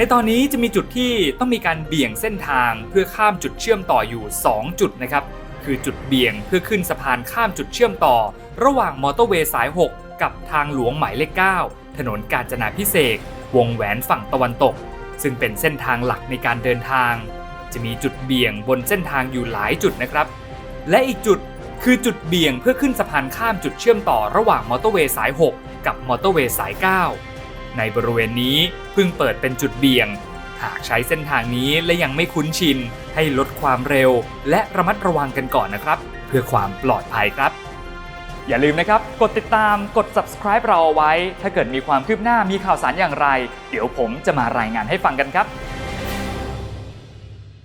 ในตอนนี้จะมีจุดที่ต้องมีการเบี่ยงเส้นทางเพื่อข้ามจุดเชื่อมต่ออยู่ 2 จุดนะครับ คือจุดเบี่ยงเพื่อขึ้นสะพานข้ามจุดเชื่อมต่อ ระหว่างมอเตอร์เวย์สาย 6 กับทางหลวงหมายเลข 9 ถนนกาญจนาพิเศษวงแหวนฝั่งตะวันตก ซึ่งเป็นเส้นทางหลักในการเดินทาง จะมีจุดเบี่ยงบนเส้นทางอยู่หลายจุดนะครับ และอีกจุดคือจุดเบี่ยงเพื่อขึ้นสะพานข้ามจุดเชื่อมต่อระหว่างมอเตอร์เวย์สาย 6 กับมอเตอร์เวย์สาย 9 ในบริเวณนี้เพิ่งเปิดเป็นจุดเบี่ยง หากใช้เส้นทางนี้และยังไม่คุ้นชิน ให้ลดความเร็ว และระมัดระวังกันก่อนนะครับ เพื่อความปลอดภัยครับ อย่าลืมนะครับ กดติดตามกด subscribe เราเอาไว้ ถ้าเกิดมีความคืบหน้ามีข่าวสารอย่างไร เดี๋ยวผมจะมารายงานให้ฟังกันครับ